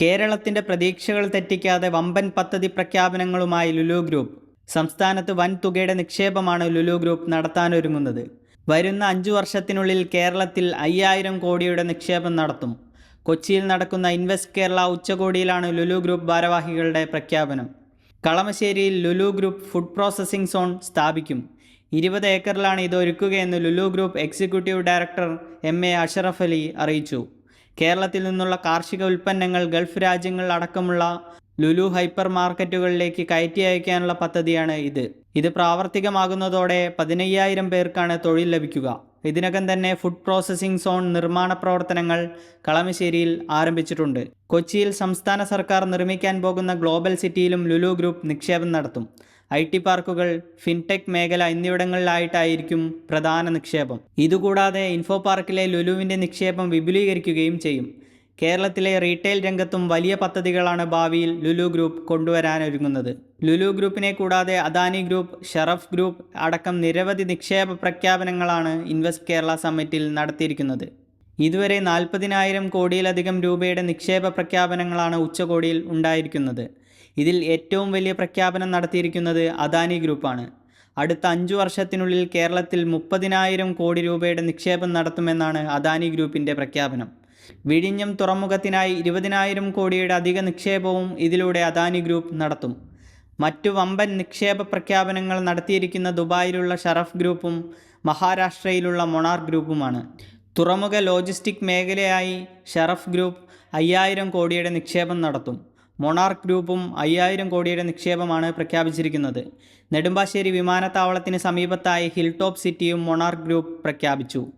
കേരളത്തിന്റെ പ്രതീക്ഷകൾ തെറ്റിക്കാതെ വമ്പൻ പദ്ധതി പ്രഖ്യാപനങ്ങളുമായി ലുലു ഗ്രൂപ്പ്. സംസ്ഥാനത്ത് വൻ തുകയുടെ നിക്ഷേപമാണ് ലുലു ഗ്രൂപ്പ് നടത്താനൊരുങ്ങുന്നത്. വരുന്ന അഞ്ചു വർഷത്തിനുള്ളിൽ കേരളത്തിൽ അയ്യായിരം കോടിയുടെ നിക്ഷേപം നടത്തും. കൊച്ചിയിൽ നടക്കുന്ന ഇൻവെസ്റ്റ് കേരള ഉച്ചകോടിയിലാണ് ലുലു ഗ്രൂപ്പ് ഭാരവാഹികളുടെ പ്രഖ്യാപനം. കളമശ്ശേരിയിൽ Lulu group food processing zone സ്ഥാപിക്കും. ഇരുപത് ഏക്കറിലാണ് ഇത് ഒരുക്കുകയെന്ന് Lulu group executive director M A Ashraf Ali അറിയിച്ചു. കേരളത്തിൽ നിന്നുള്ള കാർഷിക ഉൽപ്പന്നങ്ങൾ ഗൾഫ് രാജ്യങ്ങൾ അടക്കമുള്ള ലുലു ഹൈപ്പർ മാർക്കറ്റുകളിലേക്ക് കയറ്റി അയക്കാനുള്ള പദ്ധതിയാണ് ഇത്. ഇത് പ്രാവർത്തികമാകുന്നതോടെ പതിനയ്യായിരം പേർക്കാണ് തൊഴിൽ ലഭിക്കുക. ഇതിനകം തന്നെ ഫുഡ് പ്രോസസ്സിംഗ് സോൺ നിർമ്മാണ പ്രവർത്തനങ്ങൾ കളമശ്ശേരിയിൽ ആരംഭിച്ചിട്ടുണ്ട്. കൊച്ചിയിൽ സംസ്ഥാന സർക്കാർ നിർമ്മിക്കാൻ പോകുന്ന ഗ്ലോബൽ സിറ്റിയിലും ലുലു ഗ്രൂപ്പ് നിക്ഷേപം നടത്തും. ഐ ടി പാർക്കുകൾ ഫിൻടെക് മേഖല എന്നിവിടങ്ങളിലായിട്ടായിരിക്കും പ്രധാന നിക്ഷേപം. ഇതുകൂടാതെ ഇൻഫോ പാർക്കിലെ ലുലുവിന്റെ നിക്ഷേപം വിപുലീകരിക്കുകയും ചെയ്യും. കേരളത്തിലെ റീറ്റെയിൽ രംഗത്തും വലിയ പദ്ധതികളാണ് ഭാവിയിൽ ലുലു ഗ്രൂപ്പ് കൊണ്ടുവരാനൊരുങ്ങുന്നത്. ലുലു ഗ്രൂപ്പിനെ കൂടാതെ അദാനി ഗ്രൂപ്പ് ഷറഫ് ഗ്രൂപ്പ് അടക്കം നിരവധി നിക്ഷേപ പ്രഖ്യാപനങ്ങളാണ് ഇൻവെസ്റ്റ് കേരള സമ്മിറ്റിൽ നടത്തിയിരിക്കുന്നത്. ഇതുവരെ നാൽപ്പതിനായിരം കോടിയിലധികം രൂപയുടെ നിക്ഷേപ പ്രഖ്യാപനങ്ങളാണ് ഉച്ചകോടിയിൽ ഉണ്ടായിരിക്കുന്നത്. ഇതിൽ ഏറ്റവും വലിയ പ്രഖ്യാപനം നടത്തിയിരിക്കുന്നത് അദാനി ഗ്രൂപ്പാണ്. അടുത്ത അഞ്ചു വർഷത്തിനുള്ളിൽ കേരളത്തിൽ മുപ്പതിനായിരം കോടി രൂപയുടെ നിക്ഷേപം നടത്തുമെന്നാണ് അദാനി ഗ്രൂപ്പിന്റെ പ്രഖ്യാപനം. വിഴിഞ്ഞം തുറമുഖത്തിനായി ഇരുപതിനായിരം കോടിയുടെ അധിക നിക്ഷേപവും ഇതിലൂടെ അദാനി ഗ്രൂപ്പ് നടത്തും. മറ്റു വമ്പൻ നിക്ഷേപ പ്രഖ്യാപനങ്ങൾ നടത്തിയിരിക്കുന്ന ദുബായിലുള്ള ഷറഫ് ഗ്രൂപ്പും മഹാരാഷ്ട്രയിലുള്ള മൊണാർ ഗ്രൂപ്പുമാണ്. തുറമുഖ ലോജിസ്റ്റിക് മേഖലയായി ഷറഫ് ഗ്രൂപ്പ് അയ്യായിരം കോടിയുടെ നിക്ഷേപം നടത്തും. മൊണാർക്ക് ഗ്രൂപ്പും അയ്യായിരം കോടിയുടെ നിക്ഷേപമാണ് പ്രഖ്യാപിച്ചിരിക്കുന്നത്. നെടുമ്പാശ്ശേരി വിമാനത്താവളത്തിന് സമീപത്തായി ഹിൽ ടോപ്പ് സിറ്റിയും മൊണാർക്ക് ഗ്രൂപ്പ് പ്രഖ്യാപിച്ചു.